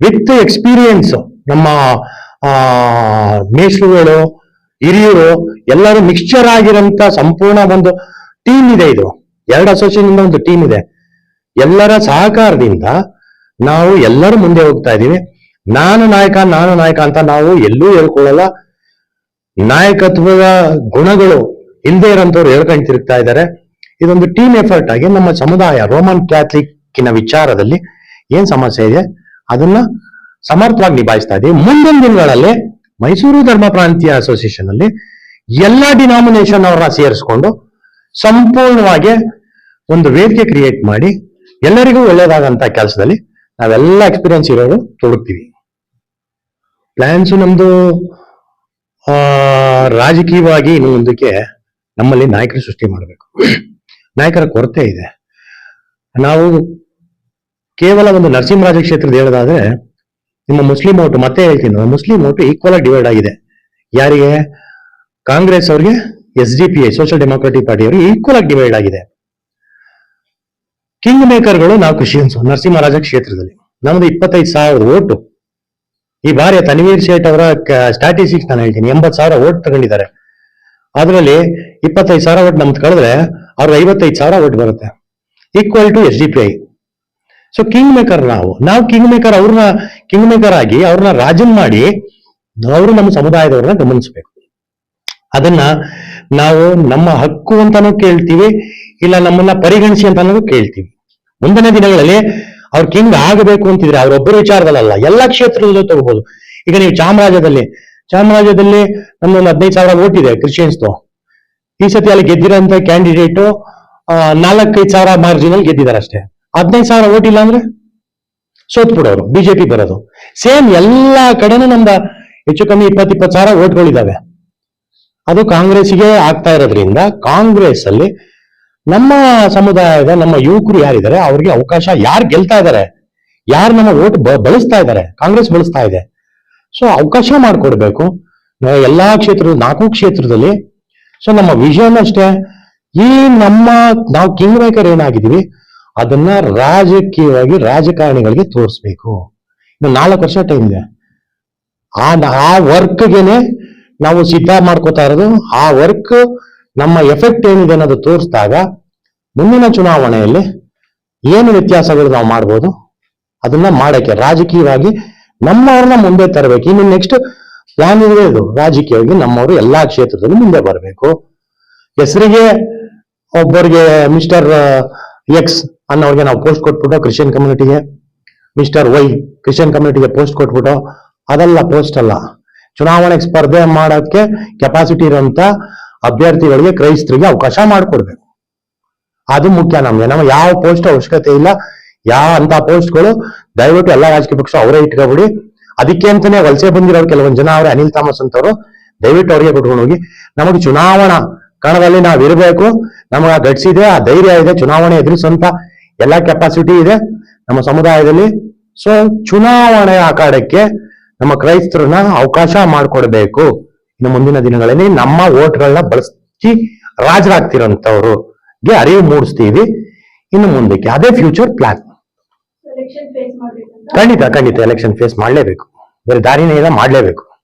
ವಿತ್ ಎಕ್ಸ್ಪೀರಿಯನ್ಸ್ ನಮ್ಮ, ಆ, ಮೇಷ್ಟ್ರುಗಳು, ಹಿರಿಯರು ಎಲ್ಲರೂ ಮಿಕ್ಸ್ಚರ್ ಆಗಿರಂತ ಸಂಪೂರ್ಣ ಒಂದು ಟೀಮ್ ಇದೆ ಇದು. ಎರಡು ಅಸೋಸಿಯೇಷನ್ ಒಂದು ಟೀಮ್ ಇದೆ. ಎಲ್ಲರ ಸಹಕಾರದಿಂದ ನಾವು ಎಲ್ಲರೂ ಮುಂದೆ ಹೋಗ್ತಾ ಇದ್ದೀವಿ. ನಾನು ನಾಯಕ ನಾನು ನಾಯಕ ಅಂತ ನಾವು ಎಲ್ಲೂ ಹೇಳ್ಕೊಳ್ಳಲ್ಲ. ನಾಯಕತ್ವದ ಗುಣಗಳು ಇಲ್ಲದೆ ಇರೋಂಥವ್ರು ಹೇಳ್ಕೊಂಡು ತಿರುಗ್ತಾ ಇದ್ದಾರೆ. ಇದೊಂದು ಟೀಮ್ ಎಫರ್ಟ್ ಆಗಿ ನಮ್ಮ ಸಮುದಾಯ ರೋಮನ್ ಕ್ಯಾಥಲಿಕ್ಕಿನ ವಿಚಾರದಲ್ಲಿ ಏನ್ ಸಮಸ್ಯೆ ಇದೆ? ಅದನ್ನ ಸಮರ್ಥವಾಗಿ ನಿಭಾಯಿಸ್ತಾ ಇದೆ. ಮುಂದಿನ ದಿನಗಳಲ್ಲಿ ಮೈಸೂರು ಧರ್ಮ ಪ್ರಾಂತೀಯ ಅಸೋಸಿಯೇಷನ್ ಅಲ್ಲಿ ಎಲ್ಲಾ ಡಿನಾಮಿನೇಷನ್ ಅವರನ್ನ ಸೇರಿಸ್ಕೊಂಡು ಸಂಪೂರ್ಣವಾಗಿ ಒಂದು ವೇದಿಕೆ ಕ್ರಿಯೇಟ್ ಮಾಡಿ ಎಲ್ಲರಿಗೂ ಒಳ್ಳೇದಾಗಂತ ಕೆಲಸದಲ್ಲಿ ನಾವೆಲ್ಲ ಎಕ್ಸ್ಪೀರಿಯನ್ಸ್ ಇರೋರು ತೊಡಗ್ತೀವಿ. ಪ್ಲಾನ್ಸ್ ನಮ್ದು ರಾಜಕೀಯವಾಗಿ ಇನ್ನು ಮುಂದಕ್ಕೆ ನಮ್ಮಲ್ಲಿ ನಾಯಕರು ಸೃಷ್ಟಿ ಮಾಡಬೇಕು. ನಾಯಕರ ಕೊರತೆ ಇದೆ. ನಾವು ಕೇವಲ ಒಂದು ನರಸಿಂಹರಾಜ ಕ್ಷೇತ್ರದ ಹೇಳೋದಾದ್ರೆ, ನಿಮ್ಮ ಮುಸ್ಲಿಂ ಓಟು, ಮತ್ತೆ ಹೇಳ್ತೀನಿ ಮುಸ್ಲಿಂ ಓಟು ಈಕ್ವಲ್ ಆಗಿ ಡಿವೈಡ್ ಆಗಿದೆ. ಯಾರಿಗೆ? ಕಾಂಗ್ರೆಸ್ ಅವ್ರಿಗೆ S D P I social democratic party ಅವರಿಗೆ ಈಕ್ವಲ್ ಆಗಿ ಡಿವೈಡ್ ಆಗಿದೆ. ಕಿಂಗ್ ಮೇಕರ್ಗಳು ನಾವು ಕ್ರಿಶ್ಚಿಯನ್ಸ್ ನರಸಿಂಹರಾಜ ಕ್ಷೇತ್ರದಲ್ಲಿ. ನಮ್ದು ಇಪ್ಪತ್ತೈದು ಸಾವಿರದ ಓಟು. ಈ ಬಾರಿ ತನ್ವೀರ್ ಶೇಟ್ ಅವರ ಸ್ಟಾಟಿಸ್ಟಿಕ್ಸ್ ನಾನು ಹೇಳ್ತೀನಿ, ಎಂಬತ್ತು ಸಾವಿರ ಓಟ್ ತಗೊಂಡಿದ್ದಾರೆ. ಅದರಲ್ಲಿ ಇಪ್ಪತ್ತೈದು ಸಾವಿರ ಓಟ್ ನಮ್ದು ಕಳೆದ್ರೆ ಅವ್ರ ಐವತ್ತೈದು ಸಾವಿರ ಓಟ್ ಬರುತ್ತೆ. Equal to S D P I so king maker ನಾವು. ನಾವು ಕಿಂಗ್ ಮೇಕರ್ ಅವ್ರನ್ನ ಕಿಂಗ್ ಮೇಕರ್ ಆಗಿ ಅವ್ರನ್ನ ರಾಜನ್ ಮಾಡಿ ಅವರು ನಮ್ಮ ಸಮುದಾಯದವ್ರನ್ನ ಗಮನಿಸಬೇಕು. ಅದನ್ನ ನಾವು ನಮ್ಮ ಹಕ್ಕು ಅಂತಾನೂ ಕೇಳ್ತೀವಿ, ಇಲ್ಲ ನಮ್ಮನ್ನ ಪರಿಗಣಿಸಿ ಅಂತಾನೂ ಕೇಳ್ತೀವಿ. ಮುಂದಿನ ದಿನಗಳಲ್ಲಿ ಅವ್ರು ಕಿಂಗ್ ಆಗಬೇಕು ಅಂತಿದ್ರೆ ಅವ್ರೊಬ್ಬರು ವಿಚಾರದಲ್ಲ ಎಲ್ಲಾ ಕ್ಷೇತ್ರದಲ್ಲೂ ತಗೋಬಹುದು ಈಗ ನೀವು ಚಾಮರಾಜದಲ್ಲಿ ಚಾಮರಾಜದಲ್ಲಿ ನಮ್ಮೊಂದು ಹದಿನೈದು ಸಾವಿರ ಓಟ್ ಇದೆ ಕ್ರಿಶ್ಚಿಯನ್ಸ್ದು ಈ ಸತಿ ಅಲ್ಲಿ ಗೆದ್ದಿರೋಂಥ ಕ್ಯಾಂಡಿಡೇಟು ನಾಲ್ಕೈದು ಸಾವಿರ ಮಾರ್ಜಿನಲ್ಲಿ ಗೆದ್ದಿದ್ದಾರೆ ಅಷ್ಟೇ. ಹದಿನೈದು ಸಾವಿರ ಓಟ್ ಇಲ್ಲ ಅಂದ್ರೆ ಸೋತ್ ಬಿಡೋರು, ಬಿಜೆಪಿ ಬರೋದು. ಸೇಮ್ ಎಲ್ಲಾ ಕಡೆನೂ ನಮ್ದ ಹೆಚ್ಚು ಕಮ್ಮಿ ಇಪ್ಪತ್ತು ಇಪ್ಪತ್ತು ಸಾವಿರ ಓಟ್ಗಳಿದಾವೆ ಅದು ಕಾಂಗ್ರೆಸ್ಗೆ ಆಗ್ತಾ ಇರೋದ್ರಿಂದ ಕಾಂಗ್ರೆಸ್ ಅಲ್ಲಿ ನಮ್ಮ ಸಮುದಾಯದ ನಮ್ಮ ಯುವಕರು ಯಾರಿದ್ದಾರೆ, ಅವ್ರಿಗೆ ಅವಕಾಶ ಯಾರು ಗೆಲ್ತಾ ಇದ್ದಾರೆ ಯಾರು ನಮ್ಮ ಓಟ್ ಬಳಸ್ತಾ ಇದ್ದಾರೆ ಕಾಂಗ್ರೆಸ್ ಬಳಸ್ತಾ ಇದೆ. ಸೊ ಅವಕಾಶ ಮಾಡಿಕೊಡ್ಬೇಕು. ಎಲ್ಲಾ ಕ್ಷೇತ್ರ ನಾಲ್ಕು ಕ್ಷೇತ್ರದಲ್ಲಿ. ಸೊ ನಮ್ಮ ವಿಷನ್ ಅಷ್ಟೇ. ಈ ನಮ್ಮ, ನಾವು ಕಿಂಗ್ ಮೇಕರ್ ಏನಾಗಿದ್ದೀವಿ ಅದನ್ನ ರಾಜಕೀಯವಾಗಿ ರಾಜಕಾರಣಿಗಳಿಗೆ ತೋರಿಸ್ಬೇಕು. ಇನ್ನು ನಾಲ್ಕು ವರ್ಷ ಟೈಮ್ ಇದೆ. ಆ ಆ ವರ್ಕ್ಗೆನೆ ನಾವು ಸಿದ್ಧ ಮಾಡ್ಕೋತಾ ಇರೋದು. ಆ ವರ್ಕ್ ನಮ್ಮ ಎಫೆಕ್ಟ್ ಏನಿದೆ ಅನ್ನೋದು ತೋರಿಸಿದಾಗ ಮುಂದಿನ ಚುನಾವಣೆಯಲ್ಲಿ ಏನು ವ್ಯತ್ಯಾಸಗಳು ನಾವು ಮಾಡ್ಬೋದು? ಅದನ್ನ ಮಾಡಕ್ಕೆ ರಾಜಕೀಯವಾಗಿ ನಮ್ಮವ್ರನ್ನ ಮುಂದೆ ತರಬೇಕು. ಇನ್ನು ನೆಕ್ಸ್ಟ್ ಪ್ಲಾನ್ ಇದೆ ಇದು. ರಾಜಕೀಯವಾಗಿ ನಮ್ಮವರು ಎಲ್ಲಾ ಕ್ಷೇತ್ರದಲ್ಲೂ ಮುಂದೆ ಬರಬೇಕು. ಹೆಸರಿಗೆ ಒಬ್ಬರಿಗೆ ಮಿಸ್ಟರ್ ಎಕ್ಸ್ ಅನ್ನೋರಿಗೆ ನಾವು ಪೋಸ್ಟ್ ಕೊಟ್ಬಿಟ್ಟು ಕ್ರಿಶ್ಚಿಯನ್ ಕಮ್ಯುನಿಟಿಗೆ ಮಿಸ್ಟರ್ ವೈ ಕ್ರಿಶ್ಚಿಯನ್ ಕಮ್ಯುನಿಟಿಗೆ ಪೋಸ್ಟ್ ಕೊಟ್ಬಿಟ್ಟು, ಅದೆಲ್ಲ ಪೋಸ್ಟ್ ಅಲ್ಲ. ಚುನಾವಣೆಗೆ ಸ್ಪರ್ಧೆ ಮಾಡೋಕ್ಕೆ ಕೆಪಾಸಿಟಿ ಇರುವಂತ ಅಭ್ಯರ್ಥಿಗಳಿಗೆ ಕ್ರೈಸ್ತರಿಗೆ ಅವಕಾಶ ಮಾಡಿಕೊಡ್ಬೇಕು. ಅದು ಮುಖ್ಯ ನಮ್ಗೆ. ನಮ್ಮ ಯಾವ ಪೋಸ್ಟ್ ಅವಶ್ಯಕತೆ ಇಲ್ಲ. ಯಾವ ಅಂತ ಪೋಸ್ಟ್ಗಳು ದಯವಿಟ್ಟು ಎಲ್ಲ ರಾಜಕೀಯ ಪಕ್ಷ ಅವರೇ ಇಟ್ಕೊಬಿಡಿ. ಅದಕ್ಕೆ ಅಂತಾನೆ ವಲಸೆ ಬಂದಿರೋರು ಕೆಲವೊಂದು ಜನ ಅವರೇ ಅನಿಲ್ ಥಾಮಸ್ ಅಂತವರು, ದಯವಿಟ್ಟು ಅವರಿಗೆ ಕೊಟ್ಕೊಂಡು ಹೋಗಿ. ನಮಗೆ ಚುನಾವಣಾ ಕಣದಲ್ಲಿ ನಾವು ಇರಬೇಕು. ನಮಗೆ ಆ ಆ ಧೈರ್ಯ ಇದೆ ಚುನಾವಣೆ ಎದುರಿಸುವಂತ ಎಲ್ಲಾ ಕೆಪಾಸಿಟಿ ಇದೆ ನಮ್ಮ ಸಮುದಾಯದಲ್ಲಿ. ಸೊ ಚುನಾವಣೆ ಆಕಾಡಕ್ಕೆ ನಮ್ಮ ಕ್ರೈಸ್ತರನ್ನ ಅವಕಾಶ ಮಾಡಿಕೊಡ್ಬೇಕು. ಇನ್ನು ಮುಂದಿನ ದಿನಗಳಲ್ಲಿ ನಮ್ಮ ಓಟ್ಗಳನ್ನ ಬಳಸಿ ರಾಜರಾಗ್ತಿರೋಂಥವ್ರಿಗೆ ಅರಿವು ಮೂಡಿಸ್ತೀವಿ. ಇನ್ನು ಮುಂದಕ್ಕೆ ಅದೇ ಫ್ಯೂಚರ್ ಪ್ಲಾನ್ ಖಂಡಿತ ಖಂಡಿತ ಎಲೆಕ್ಷನ್ ಫೇಸ್ ಮಾಡಲೇಬೇಕು. ಬೇರೆ ದಾರಿನೇ ಇಲ್ಲ ಮಾಡಲೇಬೇಕು.